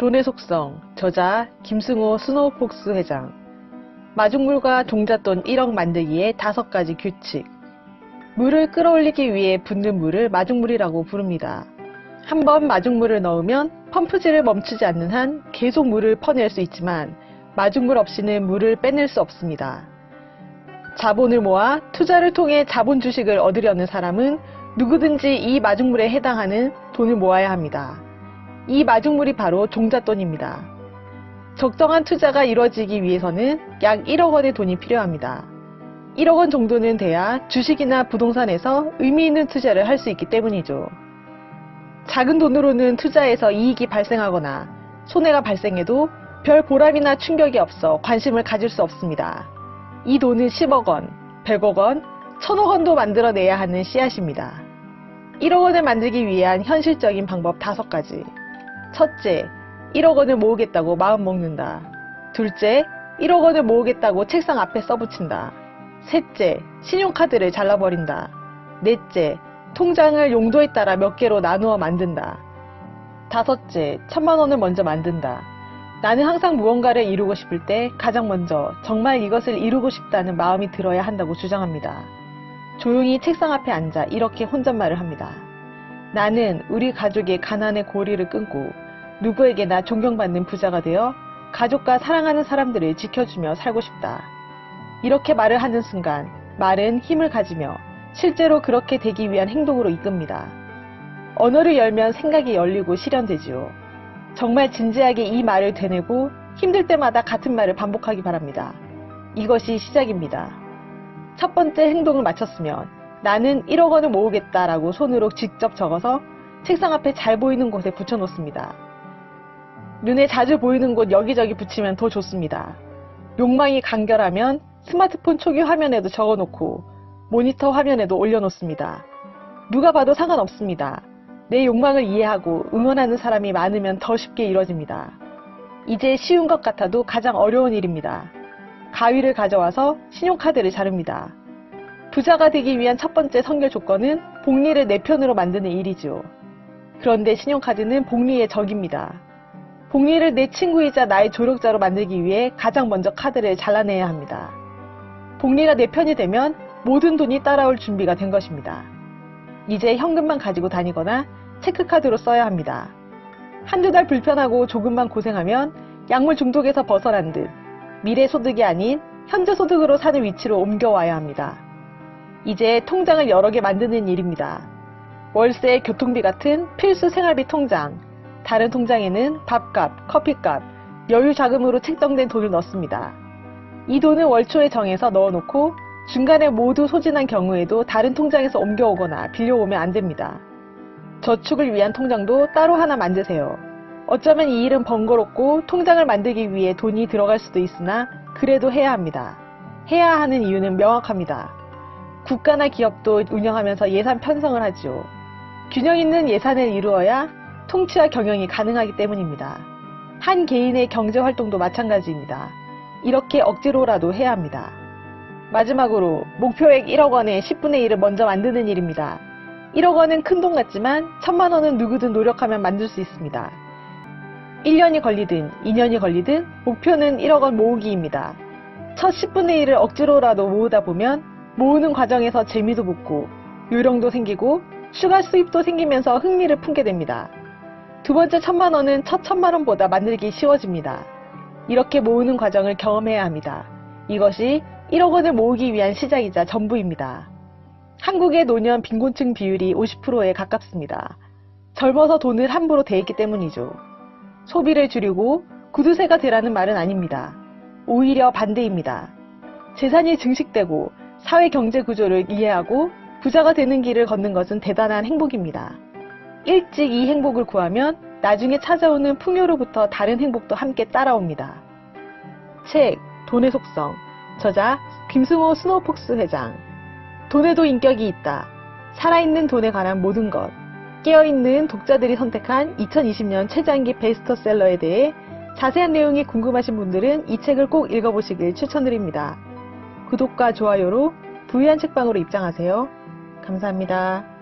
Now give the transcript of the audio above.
돈의 속성, 저자 김승호 스노우폭스 회장 마중물과 종잣돈 1억 만들기의 다섯 가지 규칙 물을 끌어올리기 위해 붓는 물을 마중물이라고 부릅니다. 한 번 마중물을 넣으면 펌프질을 멈추지 않는 한 계속 물을 퍼낼 수 있지만 마중물 없이는 물을 빼낼 수 없습니다. 자본을 모아 투자를 통해 자본 주식을 얻으려는 사람은 누구든지 이 마중물에 해당하는 돈을 모아야 합니다. 이 마중물이 바로 종잣돈입니다. 적정한 투자가 이루어지기 위해서는 약 1억 원의 돈이 필요합니다. 1억 원 정도는 돼야 주식이나 부동산에서 의미 있는 투자를 할 수 있기 때문이죠. 작은 돈으로는 투자에서 이익이 발생하거나 손해가 발생해도 별 보람이나 충격이 없어 관심을 가질 수 없습니다. 이 돈은 10억 원, 100억 원, 1000억 원도 만들어내야 하는 씨앗입니다. 1억 원을 만들기 위한 현실적인 방법 5가지. 첫째, 1억 원을 모으겠다고 마음 먹는다. 둘째, 1억 원을 모으겠다고 책상 앞에 써붙인다. 셋째, 신용카드를 잘라버린다. 넷째, 통장을 용도에 따라 몇 개로 나누어 만든다. 다섯째, 천만 원을 먼저 만든다. 나는 항상 무언가를 이루고 싶을 때 가장 먼저 정말 이것을 이루고 싶다는 마음이 들어야 한다고 주장합니다. 조용히 책상 앞에 앉아 이렇게 혼잣말을 합니다. 나는 우리 가족의 가난의 고리를 끊고 누구에게나 존경받는 부자가 되어 가족과 사랑하는 사람들을 지켜주며 살고 싶다. 이렇게 말을 하는 순간 말은 힘을 가지며 실제로 그렇게 되기 위한 행동으로 이끕니다. 언어를 열면 생각이 열리고 실현되지요. 정말 진지하게 이 말을 되뇌고 힘들 때마다 같은 말을 반복하기 바랍니다. 이것이 시작입니다. 첫 번째 행동을 마쳤으면 나는 1억 원을 모으겠다라고 손으로 직접 적어서 책상 앞에 잘 보이는 곳에 붙여놓습니다. 눈에 자주 보이는 곳 여기저기 붙이면 더 좋습니다. 욕망이 간결하면 스마트폰 초기 화면에도 적어놓고 모니터 화면에도 올려놓습니다. 누가 봐도 상관없습니다. 내 욕망을 이해하고 응원하는 사람이 많으면 더 쉽게 이뤄집니다. 이제 쉬운 것 같아도 가장 어려운 일입니다. 가위를 가져와서 신용카드를 자릅니다. 부자가 되기 위한 첫 번째 선결 조건은 복리를 내 편으로 만드는 일이죠. 그런데 신용카드는 복리의 적입니다. 복리를 내 친구이자 나의 조력자로 만들기 위해 가장 먼저 카드를 잘라내야 합니다. 복리가 내 편이 되면 모든 돈이 따라올 준비가 된 것입니다. 이제 현금만 가지고 다니거나 체크카드로 써야 합니다. 한두 달 불편하고 조금만 고생하면 약물 중독에서 벗어난 듯 미래 소득이 아닌 현재 소득으로 사는 위치로 옮겨와야 합니다. 이제 통장을 여러 개 만드는 일입니다. 월세, 교통비 같은 필수 생활비 통장, 다른 통장에는 밥값, 커피값, 여유 자금으로 책정된 돈을 넣습니다. 이 돈은 월초에 정해서 넣어놓고 중간에 모두 소진한 경우에도 다른 통장에서 옮겨오거나 빌려오면 안 됩니다. 저축을 위한 통장도 따로 하나 만드세요. 어쩌면 이 일은 번거롭고 통장을 만들기 위해 돈이 들어갈 수도 있으나 그래도 해야 합니다. 해야 하는 이유는 명확합니다. 국가나 기업도 운영하면서 예산 편성을 하죠. 균형 있는 예산을 이루어야 통치와 경영이 가능하기 때문입니다. 한 개인의 경제 활동도 마찬가지입니다. 이렇게 억지로라도 해야 합니다. 마지막으로 목표액 1억 원의 10분의 1을 먼저 만드는 일입니다. 1억 원은 큰 돈 같지만 천만 원은 누구든 노력하면 만들 수 있습니다. 1년이 걸리든 2년이 걸리든 목표는 1억 원 모으기입니다. 첫 10분의 1을 억지로라도 모으다 보면 모으는 과정에서 재미도 붙고 요령도 생기고 추가 수입도 생기면서 흥미를 품게 됩니다. 두 번째 천만 원은 첫 천만 원보다 만들기 쉬워집니다. 이렇게 모으는 과정을 경험해야 합니다. 이것이 1억 원을 모으기 위한 시작이자 전부입니다. 한국의 노년 빈곤층 비율이 50%에 가깝습니다. 젊어서 돈을 함부로 대했기 때문이죠. 소비를 줄이고 구두쇠가 되라는 말은 아닙니다. 오히려 반대입니다. 재산이 증식되고 사회 경제 구조를 이해하고 부자가 되는 길을 걷는 것은 대단한 행복입니다. 일찍 이 행복을 구하면 나중에 찾아오는 풍요로부터 다른 행복도 함께 따라옵니다. 책 돈의 속성 저자 김승호 스노우폭스 회장 돈에도 인격이 있다. 살아있는 돈에 관한 모든 것. 깨어있는 독자들이 선택한 2020년 최장기 베스트셀러에 대해 자세한 내용이 궁금하신 분들은 이 책을 꼭 읽어보시길 추천드립니다. 구독과 좋아요로 부유한 책방으로 입장하세요. 감사합니다.